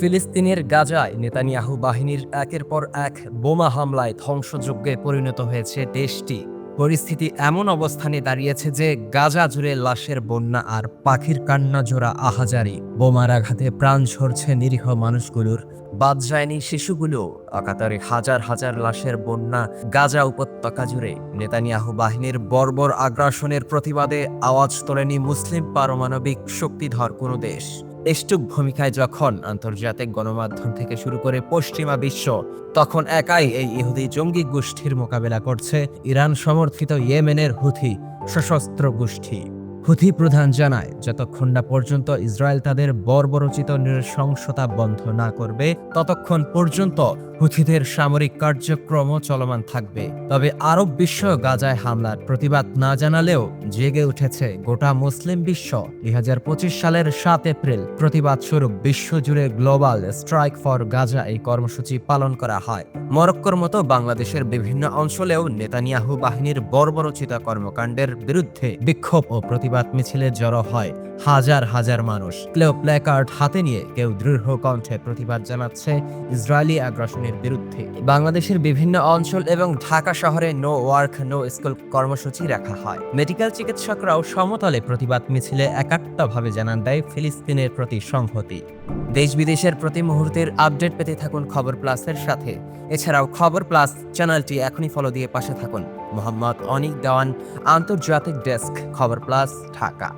ফিলিস্তিনের গাজায় নেতানিয়াহু বাহিনীর একের পর এক বোমা হামলায় ধ্বংসযজ্ঞে পরিণত হয়েছে দেশটি। পরিস্থিতি এমন অবস্থানে দাঁড়িয়েছে যে গাজা জুড়ে লাশের বন্যা আর পাখির কান্না জোড়া আহাজারি। বোমার আঘাতে প্রাণ ঝরছে নিরীহ মানুষগুলোর। বাদ যায়নি শিশুগুলো। অকাতারে হাজার হাজার লাশের বন্যা গাজা উপত্যকা জুড়ে। নেতানিয়াহু বাহিনীর বর্বর আগ্রাসনের প্রতিবাদে আওয়াজ তোলেনি মুসলিম পারমাণবিক শক্তিধর কোনো দেশ। এষ্টুক ভূমিকায় যখন আন্তর্জাতিক গণমাধ্যম থেকে শুরু করে পশ্চিমা বিশ্ব, তখন একাই এই ইহুদি জঙ্গি গোষ্ঠীর মোকাবেলা করছে ইরান সমর্থিত ইয়েমেনের হুথি সশস্ত্র গোষ্ঠী। হুথি প্রধান জানায়, যতক্ষণ না পর্যন্ত ইসরায়েল তাদের বর্বরচিত নৃশংসতা বন্ধ না করবে, ততক্ষণ পর্যন্ত হুথিদের সামরিক কার্যক্রম চলমান থাকবে। তবে আরব বিশ্ব গাজায় হামলার প্রতিবাদ না জানালেও জেগে উঠেছে গোটা মুসলিম বিশ্ব। দুই সালের সাত এপ্রিল প্রতিবাদ স্বরূপ বিশ্বজুড়ে গ্লোবাল স্ট্রাইক ফর গাজা এই কর্মসূচি পালন করা হয়। মরক্কোর মতো বাংলাদেশের বিভিন্ন অঞ্চলেও নেতানিয়াহু বাহিনীর বর্বরচিত কর্মকাণ্ডের বিরুদ্ধে বিক্ষোভ ও প্রতিবাদ মিছিলে জড়ো হয়। হাজার হাজার মানুষ। কেউ প্ল্যাকার্ড হাতে নিয়ে কেউ দৃঢ় কণ্ঠে প্রতিবাদ জানাচ্ছে ইসরায়েলি আগ্রাসনের বিরুদ্ধে। বাংলাদেশের বিভিন্ন অঞ্চল এবং ঢাকা শহরে নো ওয়ার্ক, নো স্কুল কর্মসূচি রাখা হয়। মেডিকেল চিকিৎসকরাও সমতলে প্রতিবাদ মিছিলে একাত্মভাবে জানান দেয় ফিলিস্তিনের প্রতি সংহতি। দেশ বিদেশের প্রতি মুহূর্তের আপডেট পেতে থাকুন খবর প্লাসের সাথে। এছাড়াও খবর প্লাস চ্যানেলটি এখনই ফলো দিয়ে পাশে থাকুন। মোহাম্মদ অনিক দেওয়ান, আন্তর্জাতিক ডেস্ক, খবর প্লাস ঢাকা।